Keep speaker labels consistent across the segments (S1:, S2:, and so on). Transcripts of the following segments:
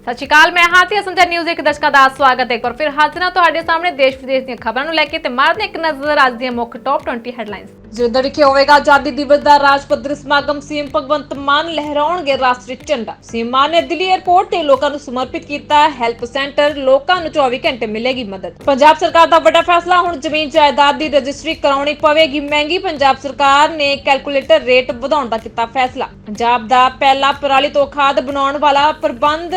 S1: ਸਤਿ ਸ਼੍ਰੀ ਅਕਾਲ, ਮੈਂ ਹਾਂ ਤੇ ਅਸੰਜਰ ਨਿਊਜ਼ ਇੱਕ ਦਰਸ਼ਕਾਂ ਦਾ ਸਵਾਗਤ ਹੈ ਇੱਕ ਵਾਰ ਫਿਰ ਹਾਜ਼ਰ ਹਾਂ ਤੁਹਾਡੇ ਸਾਹਮਣੇ ਦੇਸ਼ ਵਿਦੇਸ਼ ਦੀਆਂ ਖਬਰਾਂ ਨੂੰ ਲੈ ਕੇ ਤੇ ਮਾਰਦੇ ਇੱਕ ਨਜ਼ਰ ਅੱਜ ਦੀਆਂ ਮੁੱਖ ਟੌਪ 20 ਹੈਡਲਾਈਨਸ
S2: ਜਲੰਧਰ ਵਿਖੇ ਹੋਵੇਗਾ ਆਜ਼ਾਦੀ ਦਿਵਸ ਦਾ ਰਾਜ ਪੱਧਰੀ ਸਮਾਗਮ, ਸੀਐਮ ਭਗਵੰਤ ਮਾਨ ਲਹਿਰਾਉਣਗੇ ਰਾਸ਼ਟਰੀ ਝੰਡਾ। ਸੀਐਮ ਮਾਨ ਨੇ ਦਿੱਲੀ 에ਅਰਪੋਰਟ ਤੇ ਲੋਕਾਂ ਨੂੰ ਸਮਰਪਿਤ ਕੀਤਾ ਹੈਲਪ ਸੈਂਟਰ, ਲੋਕਾਂ ਨੂੰ 24 ਘੰਟੇ ਮਿਲੇਗੀ ਮਦਦ। ਪੰਜਾਬ ਸਰਕਾਰ ਦਾ ਵੱਡਾ ਫੈਸਲਾ, ਹੁਣ ਜ਼ਮੀਨ ਜਾਇਦਾਦ ਦੀ ਰਜਿਸਟਰੀ ਕਰਾਉਣੀ ਪਵੇਗੀ ਮਹਿੰਗੀ, ਪੰਜਾਬ ਸਰਕਾਰ ਨੇ ਕੈਲਕੂਲੇਟਰ ਰੇਟ ਵਧਾਉਣ ਦਾ ਕੀਤਾ ਫੈਸਲਾ। ਪੰਜਾਬ ਦਾ ਪਹਿਲਾ ਪਰਾਲੀ ਤੋਂ ਖਾਦ ਬਣਾਉਣ ਵਾਲਾ ਪ੍ਰਬੰਧ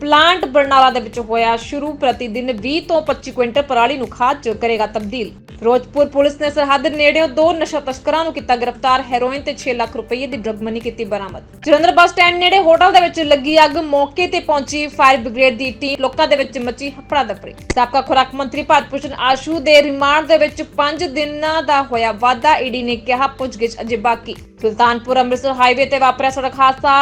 S2: ਪਲਾਂਟ ਬਰਨਾਲਾ ਦੇ ਵਿੱਚ ਹੋਇਆ ਸ਼ੁਰੂ ਪ੍ਰਤੀ ਦਿਨ 20 ਤੋਂ 25 ਕੁਇੰਟਲ ਪਰਾਲੀ ਨੂੰ ਖਾਦ ਚ ਕਰੇਗਾ ਤਬਦੀਲ। ਫਿਰੋਜ਼ਪੁਰ ਪੁਲਿਸ ਨੇ ਸਰਹੱਦ ਨੇੜਿਓਂ ਦੋ ਨਸ਼ਾ ਤਸਕਰਾਂ ਨੂੰ ਕੀਤਾ ਗ੍ਰਿਫਤਾਰ, ਹੈਰੋਇਨ ਤੇ 6 ਲੱਖ ਰੁਪਏ ਦੀ ਡਰਗ ਮਨੀ ਕੀਤੀ ਬਰਾਮਦ। ਜਲੰਧਰ ਬੱਸ ਸਟੈਂਡ ਨੇੜੇ ਹੋਟਲ ਦੇ ਵਿੱਚ ਲੱਗੀ ਅੱਗ ਮੌਕੇ ਤੇ ਪਹੁੰਚੀ ਫਾਇਰ ਬ੍ਰਿਗੇਡ ਦੀ ਟੀਮ। ਲੋਕਾਂ ਦੇ ਵਿੱਚ ਮੱਚੀ ਹਫੜਾ ਦਫੜੀ। ਸਾਬਕਾ ਖੁਰਾਕ ਮੰਤਰੀ ਭਾਰਤ ਭੂਸ਼ਣ ਆਸ਼ੂ ਦੇ ਰਿਮਾਂਡ ਦੇ ਵਿੱਚ 5 ਦਿਨਾਂ ਦਾ ਹੋਇਆ ਵਾਧਾ ਈਡੀ ਨੇ ਕਿਹਾ, ਪੁੱਛਗਿੱਛ ਅਜੇ ਬਾਕੀ। ਸੁਲਤਾਨਪੁਰ ਅੰਮ੍ਰਿਤਸਰ ਹਾਈਵੇ ਤੇ ਵਾਪਰਿਆ ਸੜਕ ਹਾਦਸਾ।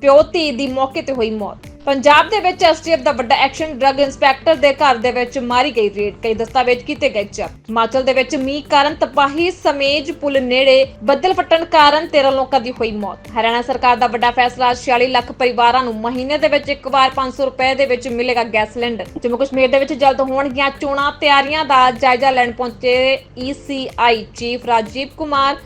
S2: ਪਿਓਤੀ ਦੀ ਮੌਕੇ ਤੇ ਹੋਈ ਮੌਤ। ਪੰਜਾਬ ਦੇ ਵਿੱਚ ਐਸਟੀਐਫ ਦਾ ਵੱਡਾ ਐਕਸ਼ਨ ਡਰੱਗ ਇੰਸਪੈਕਟਰ ਦੇ ਘਰ ਦੇ ਵਿੱਚ ਮਾਰੀ ਗਈ ਰੇਡ। ਕਈ ਦਸਤਾਵੇਜ਼ ਕੀਤੇ ਗਏ ਜ਼ਬਤ ਹਿਮਾਚਲ ਦੇ ਵਿੱਚ ਮੀਂਹ ਕਾਰਨ ਤਪਾਹੀ ਸਮੇਜ ਪੁਲ ਨੇੜੇ ਬੱਦਲ ਫਟਣ ਕਾਰਨ 13 ਲੋਕਾਂ ਦੀ ਹੋਈ ਮੌਤ। ਹਰਿਆਣਾ ਸਰਕਾਰ ਦਾ ਵੱਡਾ ਫੈਸਲਾ 46 ਲੱਖ ਪਰਿਵਾਰਾਂ ਨੂੰ ਮਹੀਨੇ ਦੇ ਵਿੱਚ ਇੱਕ ਵਾਰ 500 ਰੁਪਏ ਦੇ ਵਿੱਚ ਮਿਲੇਗਾ ਗੈਸ ਸਿਲੰਡਰ। ਜੰਮੂ ਕਸ਼ਮੀਰ ਦੇ ਵਿੱਚ ਜਲਦ ਹੋਣਗੀਆਂ ਚੋਣਾਂ, ਤਿਆਰੀਆਂ ਦਾ ਜਾਇਜ਼ਾ ਲੈਣ ਪਹੁੰਚੇ ਈਸੀਆਈ ਚੀਫ ਰਾਜੀਵ ਕੁਮਾਰ।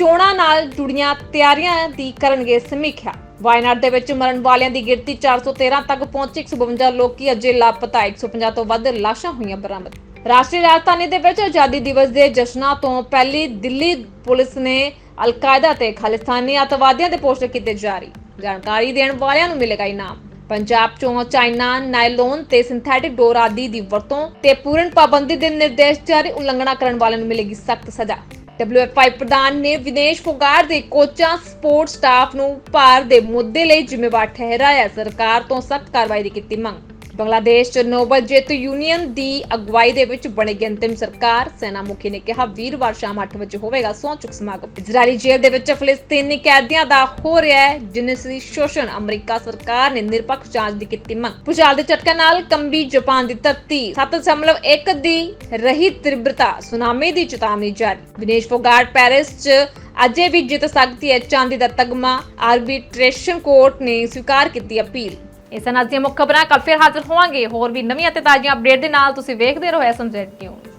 S2: ਚੋਣਾਂ ਨਾਲ ਜੁੜੀਆਂ ਤਿਆਰੀਆਂ ਦੀ ਕਰਨਗੇ ਸਮੀਖਿਆ। ਵਾਇਨਾਡ ਦੇ ਵਿੱਚ ਮਰਨ ਵਾਲਿਆਂ ਦੀ ਗਿਣਤੀ 413 ਤੱਕ ਪਹੁੰਚੀ। 152 ਲੋਕੀ ਅਜੇ ਲਾਪਤਾ 150 ਤੋਂ ਵੱਧ ਲਾਸ਼ਾਂ ਹੋਈਆਂ ਬਰਾਮਦ। ਰਾਸ਼ਟਰੀ ਰਾਜਧਾਨੀ ਦੇ ਵਿੱਚ ਆਜ਼ਾਦੀ ਦਿਵਸ ਦੇ ਜਸ਼ਨਾਂ ਤੋਂ ਪਹਿਲੀ ਦਿੱਲੀ ਪੁਲਿਸ ਨੇ ਅਲ-ਕਾਇਦਾ ਤੇ ਖਾਲਿਸਤਾਨੀ ਅੱਤਵਾਦੀਆਂ ਦੇ ਪੋਸਟਰ ਕੀਤੇ ਜਾਰੀ। ਜਾਣਕਾਰੀ ਦੇਣ ਵਾਲਿਆਂ ਨੂੰ ਮਿਲੇਗਾ ਇਨਾਮ। ਪੰਜਾਬ ਚੋਂ ਚਾਈਨਾ ਨਾਇਲੋਨ ਤੇ ਸਿੰਥੈਟਿਕ ਡੋਰ ਆਦਿ ਦੀ ਵਰਤੋਂ ਤੇ ਪੂਰਨ ਪਾਬੰਦੀ ਦੇ ਨਿਰਦੇਸ਼ ਜਾਰੀ, ਉਲੰਘਣਾ ਕਰਨ ਵਾਲਿਆਂ ਨੂੰ ਮਿਲੇਗੀ ਸਖਤ ਸਜ਼ਾ। WFI ਪ੍ਰਧਾਨ ਨੇ ਵਿਨੇਸ਼ ਫੋਗਾਟ ਦੇ ਕੋਚਾਂ ਸਪੋਰਟ ਸਟਾਫ ਨੂੰ ਭਾਰ ਦੇ ਮੁੱਦੇ ਲਈ ਜ਼ਿੰਮੇਵਾਰ ਠਹਿਰਾਇਆ। ਸਰਕਾਰ ਤੋਂ ਸਖਤ ਕਾਰਵਾਈ ਦੀ ਕੀਤੀ ਮੰਗ। ਬੰਗਲਾਦੇਸ਼ ਚ ਨੋਬਲ ਜੇਤੂ ਯੂਨੀਅਨ ਦੀ ਅਗਵਾਈ ਦੇ ਵਿੱਚ ਬਣੇਗੀ ਅੰਤਿਮ ਸਰਕਾਰ, ਸੈਨਾ ਮੁਖੀ ਨੇ ਕਿਹਾ, ਵੀਰਵਾਰ ਸ਼ਾਮ 8 ਵਜੇ ਹੋਵੇਗਾ ਸਹੁੰ ਚੁੱਕ ਸਮਾਗਮ। ਇਜ਼ਰਾਈਲੀ ਜੇਲ੍ਹ ਦੇ ਵਿੱਚ ਫਲਸਤੀਨੀ ਕੈਦੀਆਂ ਦਾ ਹੋ ਰਿਹਾ ਹੈ ਜਿਨਸੀ ਸ਼ੋਸ਼ਣ। ਅਮਰੀਕਾ ਸਰਕਾਰ ਨੇ ਨਿਰਪੱਖ ਜਾਂਚ ਦੀ ਕੀਤੀ ਮੰਗ। ਭੁਚਾਲ ਦੇ ਝਟਕੇ ਨਾਲ ਕੰਬੀ ਜਾਪਾਨ ਦੀ ਧਰਤੀ 7.1 ਦੀ ਰਹੀ ਤੀਬਰਤਾ। ਸੁਨਾਮੀ ਦੀ ਚੇਤਾਵਨੀ ਜਾਰੀ। ਵਿਨੇਸ਼ ਫੋਗਾਟ ਪੈਰਿਸ ਚ ਅਜੇ ਵੀ ਜਿੱਤ ਸਕਦੀ ਹੈ ਚਾਂਦੀ ਦਾ ਤਗਮਾ। ਆਰਬਿਟ੍ਰੇਸ਼ਨ ਕੋਰਟ ਨੇ ਸਵੀਕਾਰ ਕੀਤੀ ਅਪੀਲ।
S1: ਇਸ ਨਾਲ ਦੀਆਂ ਮੁੱਖ ਖਬਰਾਂ ਕੱਲ ਫਿਰ ਹਾਜ਼ਰ ਹੋਵਾਂਗੇ। ਹੋਰ ਵੀ ਨਵੀਆਂ ਤੇ ਤਾਜ਼ੀਆਂ ਅਪਡੇਟ ਦੇ ਨਾਲ ਤੁਸੀਂ ਵੇਖਦੇ ਰਹੋ ਐਸਐਮਜ਼ੈਡ ਨਿਊਜ਼।